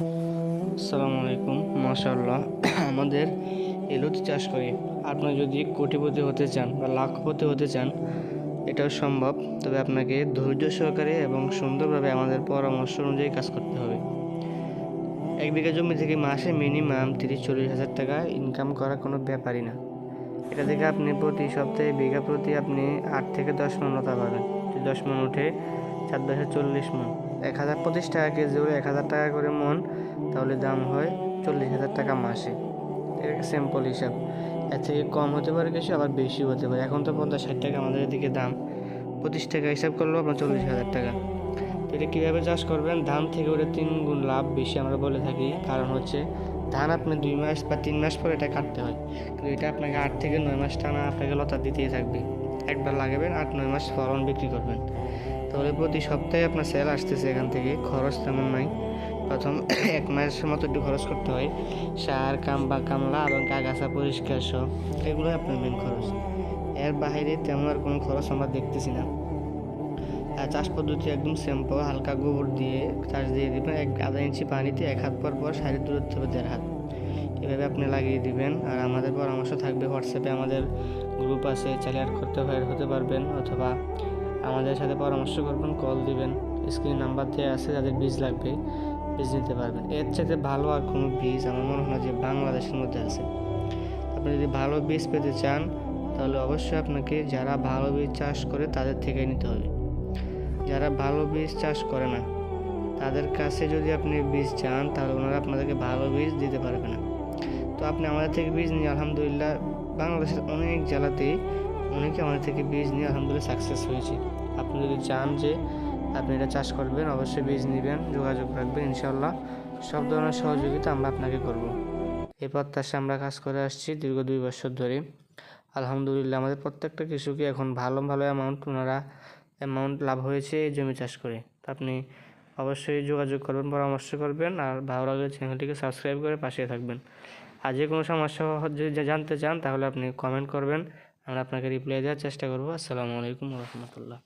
আসসালামু আলাইকুম, মাশাআল্লাহ। আমাদের এলুচি চাষ করি। আপনি যদি কোটিপতি হতে চান বা লাখপতি হতে চান, এটাও সম্ভব। তবে আপনাকে ধৈর্য সহকারে এবং সুন্দরভাবে আমাদের পরামর্শ অনুযায়ী কাজ করতে হবে। এক বিঘা জমি থেকে মাসে মিনিমাম তিরিশ চল্লিশ হাজার টাকা ইনকাম করা কোনো ব্যাপারই না। এটা থেকে আপনি প্রতি সপ্তাহে বিঘা প্রতি আপনি আট থেকে দশ মন লতা পাবেন। দশ মন উঠে চার দশে চল্লিশ মন। এক হাজার পঁচিশ টাকা কেজি হলে এক হাজার টাকা করে মন, তাহলে দাম হয় চল্লিশ হাজার টাকা মাসে। এটা একটা সিম্পল হিসাব। এর থেকে কম হতে পারে কিছু, আবার বেশি হতে পারে। এখন তো পঞ্চাশ ষাট টাকা আমাদের এদিকে দাম। পঁচিশ টাকা হিসাব করলেও আপনার চল্লিশ হাজার টাকা। তো এটা কীভাবে চাষ করবেন? ধান থেকে ওটা তিন গুণ লাভ বেশি আমরা বলে থাকি। কারণ হচ্ছে, ধান আপনি দুই মাস বা তিন মাস পর এটা কাটতে হয়। কিন্তু এটা আপনাকে আট থেকে নয় মাস টানা আপনাকে লতা দিতেই থাকবে। একবার লাগাবেন, আট নয় মাস ফলন বিক্রি করবেন। তাহলে প্রতি সপ্তাহে আপনার সেল আসতেছে এখান থেকে, খরচ তেমন নাই। প্রথম এক মাসের মতো একটু খরচ করতে হয়। সার, কাম বা কামলা এবং আগাছা পরিষ্কার সব, এগুলোই আপনার মেন খরচ। এর বাইরে তেমন আর কোনো খরচ আমরা দেখতেছি না। আর চাষ পদ্ধতি একদম সিম্পল হালকা গোবর দিয়ে চাষ দিয়ে দিবেন। এক আধা ইঞ্চি পানিতে এক হাত পর পর সাইডের দূরত্ব হবে দেড় হাত। এভাবে আপনি লাগিয়ে দিবেন। আর আমাদের পরামর্শ থাকবে হোয়াটসঅ্যাপে আমাদের গ্রুপ আছে চাইলে অ্যাড করতে হয় হতে পারবেন অথবা আমাদের সাথে পরামর্শ করবেন কল দিবেন স্ক্রিন নাম্বার দেওয়া আছে, যাদের বীজ লাগবে, বীজ নিতে পারবেন। এর চাইতে ভালো আর কোনো বীজ আমার মনে হয় যে বাংলাদেশের মধ্যে আছে। আপনি যদি ভালো বীজ পেতে চান, তাহলে অবশ্যই আপনাকে যারা ভালো বীজ চাষ করে, তাদের থেকে নিতে হবে। যারা ভালো বীজ চাষ করে না, তাদের কাছে যদি আপনি বীজ চান, তাহলে ওনারা আপনাদেরকে ভালো বীজ দিতে পারবে না। তো আপনি আমাদের থেকে বীজ নিয়ে, আলহামদুলিল্লাহ, বাংলাদেশের অনেক জেলাতেই অনেকে আমাদের থেকে বীজ নিয়ে আলহামদুলিল্লাহ সাকসেস হয়েছে। আপনি যদি চান যে আপনি এটা চাষ করবেন, অবশ্যই বীজ নেবেন, যোগাযোগ রাখবেন ইনশাল্লাহ সব ধরনের সহযোগিতা আমরা আপনাকে করব। এই প্রত্যাশা আমরা কাজ করে আসছি দীর্ঘ দুই বছর ধরে। আলহামদুলিল্লাহ, আমাদের প্রত্যেকটা কৃষকই এখন ভালো ভালো অ্যামাউন্ট ওনারা অ্যামাউন্ট লাভ হয়েছে এই জমি চাষ করে। তো আপনি অবশ্যই যোগাযোগ করবেন, পরামর্শ করবেন, আর ভালো লাগলে চ্যানেলটিকে সাবস্ক্রাইব করে পাশে থাকবেন। আর যে কোনো সমস্যা যদি জানতে চান, তাহলে আপনি কমেন্ট করবেন। আমরা আপনাকে রিপ্লাই দেওয়ার চেষ্টা করব। আসসালামু আলাইকুম রহমতুল্লাহ।